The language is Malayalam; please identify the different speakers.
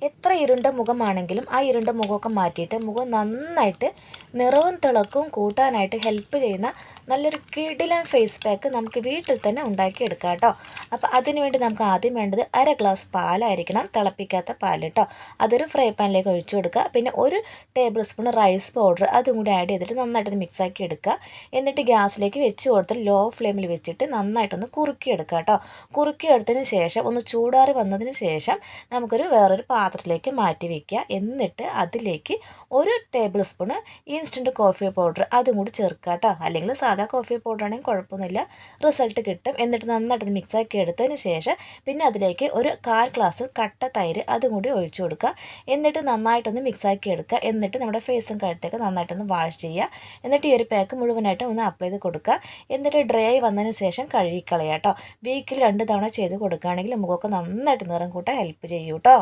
Speaker 1: it എത്ര ഇരുണ്ട മുഖമാണെങ്കിലും ആ ഇരുണ്ട മുഖമൊക്കെ മാറ്റിയിട്ട് മുഖം നന്നായിട്ട് നിറവും തിളക്കവും കൂട്ടാനായിട്ട് ഹെൽപ്പ് ചെയ്യുന്ന നല്ലൊരു കിടിലൻ ഫേസ് പാക്ക് നമുക്ക് വീട്ടിൽ തന്നെ ഉണ്ടാക്കിയെടുക്കാം കേട്ടോ. അപ്പോൾ അതിനുവേണ്ടി നമുക്ക് ആദ്യം വേണ്ടത് അര ഗ്ലാസ് പാലായിരിക്കണം തിളപ്പിക്കാത്ത പാൽ കേട്ടോ. അതൊരു ഫ്രൈ പാനിലേക്ക് ഒഴിച്ചു കൊടുക്കുക. പിന്നെ ഒരു ടേബിൾ സ്പൂൺ റൈസ് പൗഡർ അതും കൂടി ആഡ് ചെയ്തിട്ട് നന്നായിട്ടൊന്ന് മിക്സാക്കി എടുക്കുക. എന്നിട്ട് ഗ്യാസിലേക്ക് വെച്ച് കൊടുത്ത് ലോ ഫ്ലെയിമിൽ വെച്ചിട്ട് നന്നായിട്ടൊന്ന് കുറുക്കിയെടുക്കുക കേട്ടോ. കുറുക്കിയെടുത്തതിന് ശേഷം ഒന്ന് ചൂടാറി വന്നതിന് ശേഷം നമുക്കൊരു വേറൊരു പാത്രത്തിലേക്ക് മാറ്റി വയ്ക്കുക എന്നിട്ട് അതിലേക്ക് ഒരു tablespoon instant coffee powder അതും കൂടി ചേർക്കുക കേട്ടോ അല്ലെങ്കിൽ സാധാ കോഫി പൗഡർ ആണെങ്കിൽ കുഴപ്പമൊന്നുമില്ല. റിസൾട്ട് കിട്ടും. എന്നിട്ട് നന്നായിട്ട് മിക്സ് ആക്കി എടുത്തതിന് ശേഷം പിന്നെ അതിലേക്ക് ഒരു കാൽ ഗ്ലാസ് കട്ട തൈര് അതും കൂടി ഒഴിച്ചു കൊടുക്കുക. എന്നിട്ട് നന്നായിട്ടൊന്ന് മിക്സ് ആക്കി എടുക്കുക. എന്നിട്ട് നമ്മുടെ ഫേസും കഴുത്തൊക്കെ നന്നായിട്ടൊന്ന് വാഷ് ചെയ്യുക. എന്നിട്ട് ഈ ഒരു പാക്ക് മുഴുവനായിട്ട് ഒന്ന് അപ്ലൈ ചെയ്ത് കൊടുക്കുക. എന്നിട്ട് ഡ്രൈ വന്നതിന് ശേഷം കഴുകിക്കളയാട്ടോ കേട്ടോ വീക്കിൽ രണ്ട് തവണ ചെയ്ത് കൊടുക്കുകയാണെങ്കിൽ മുഖമൊക്കെ നന്നായിട്ട് നിറം കൂട്ടാൻ ഹെൽപ്പ് ചെയ്യും കേട്ടോ